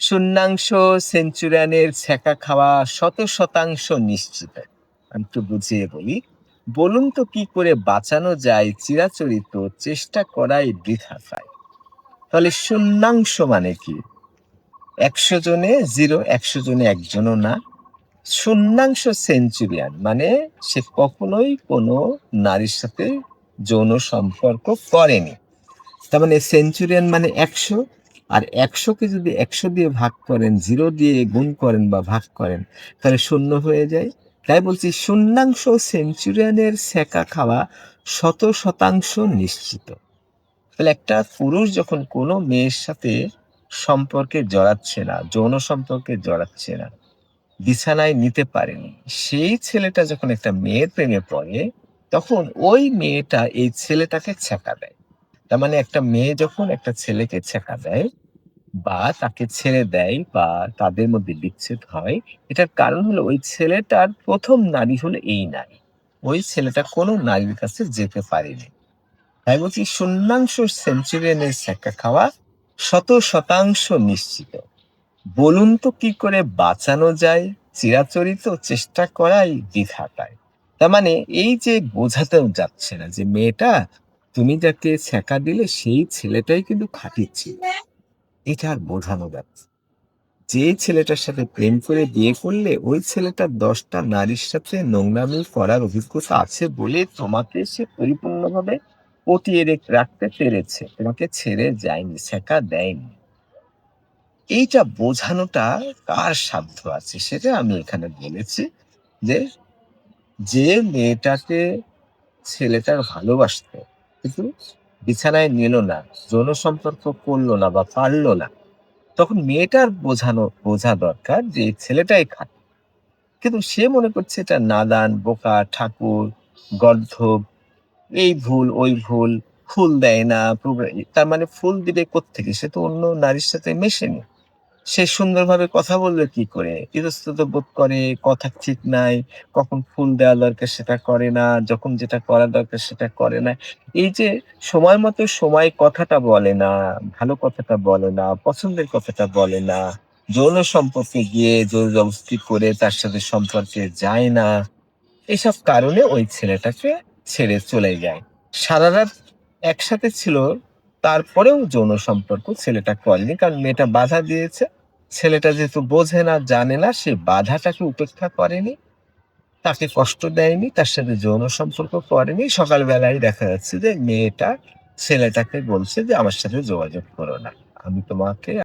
শূন্যাংশ সেঞ্চুরিয়ানের ছ্যাঁকা খাওয়া শত শতাংশ নিশ্চিত। আমি একটু বুঝিয়ে বলি, বলুন তো কি করে বাঁচানো যায় চিরাচরিত চেষ্টা করাই বৃথা পায় তাহলে শূন্যাংশ মানে কি? একশো জনে জিরো, একশো জনে একজনও না। শূন্যাংশ সেঞ্চুরিয়ান মানে সে কখনোই কোনো নারীর সাথে যৌন সম্পর্ক করেনি। তার মানে সেঞ্চুরিয়ান মানে একশো আর একশোকে যদি একশো দিয়ে ভাগ করেন, জিরো দিয়ে গুণ করেন বা ভাগ করেন, তাহলে শূন্য হয়ে যায়। তাই বলছি, শূন্যাংশ সেঞ্চুরিয়ানের সেকা খাওয়া শত শতাংশ নিশ্চিত। তাহলে একটা পুরুষ যখন কোনো মেয়ের সাথে সম্পর্কে জড়াচ্ছে না, যৌন সম্পর্কে জড়াচ্ছে না, বিছানায় নিতে পারেনি, সেই ছেলেটা যখন একটা মেয়ের প্রেমে পড়ে, তখন ওই মেয়েটা এই ছেলেটাকে ছেঁকা দেয়। তার মানে একটা মেয়ে যখন একটা ছেলেকে ছেঁকা দেয় বা তাকে ছেড়ে দেয় বা তাদের মধ্যে বিচ্ছেদ হয়, এটার কারণ হলো ওই ছেলেটার প্রথম নারী হলো এই নারী। ওই ছেলেটা কোনো নারীর কাছে যেতে পারেনি। তাই বলছি শূন্যাংশ সেঞ্চুরিয়ানের ছেঁকা খাওয়া শত শতাংশ নিশ্চিত। বলুন তো কি করে বাঁচানো যায়, চিরাচরিত চেষ্টা করাই পায় তার মানে এই যে বোঝাতেও যাচ্ছে না যে মেয়েটা, তুমি যাকে ছেঁকা দিলে সেই ছেলেটাই কিন্তু খাটিয়েছিল এটা আর বোঝানো যাচ্ছে যে ছেলেটার সাথে প্রেম করে বিয়ে করলে ওই ছেলেটার দশটা নারীর সাথে নোংরামি করার অভিজ্ঞতা আছে বলে তোমাকে সে পরিপূর্ণভাবে পটিয়ে রাখতে পেরেছে। তোমাকে ছেড়ে যায়নি ছেঁকা দেয়নি। এইটা বোঝানোটা কার সাধ্য আছে সেটা আমি এখানে বলেছি যে যে মেয়েটাকে ছেলেটার ভালোবাসতো, কিন্তু বিছানায় নিল না, যৌন সম্পর্ক করল না বা পারল না। তখন মেয়েটার বোঝানো, বোঝা দরকার যে ছেলেটাই খাট কিন্তু সে মনে করছে এটা নাদান, বোকা, ঠাকুর, গর্ধব, এই ভুল, ওই ভুল, ফুল দেয় না তার মানে ফুল দিবে কোত্থেকে? সে তো অন্য নারীর সাথে মেশেনি। সে সুন্দরভাবে কথা বলবে কি করে? ইতস্তত বোধ করে, কথা ঠিক নাই, কখন ফুল দেওয়া দরকার সেটা করে না, যখন যেটা করা দরকার সেটা করে না। এই যে সময় মতো সময় কথাটা বলে না, ভালো কথাটা বলে না, পছন্দের কথাটা বলে না, যৌন সম্পর্কে গিয়ে জোর জবস্তি করে তার সাথে সম্পর্কে যায় না, এসব কারণে ওই ছেলেটাকে ছেড়ে চলে যায়। সারা রাত একসাথে ছিল, তারপরেও যৌন সম্পর্ক ছেলেটা করেনি, কারণ মেয়েটা বাধা দিয়েছে। ছেলেটা যেহেতু বোঝে না, জানে না, সে বাধাটাকে উপেক্ষা করেনি, তাকে কষ্ট দেয়নি, তার সাথে যৌন সম্পর্ক করেনি। সকালবেলায় দেখা যাচ্ছে যে মেয়েটা ছেলেটাকে বলছে যে, আমার সাথে যোগাযোগ করো না, আমি তোমাকে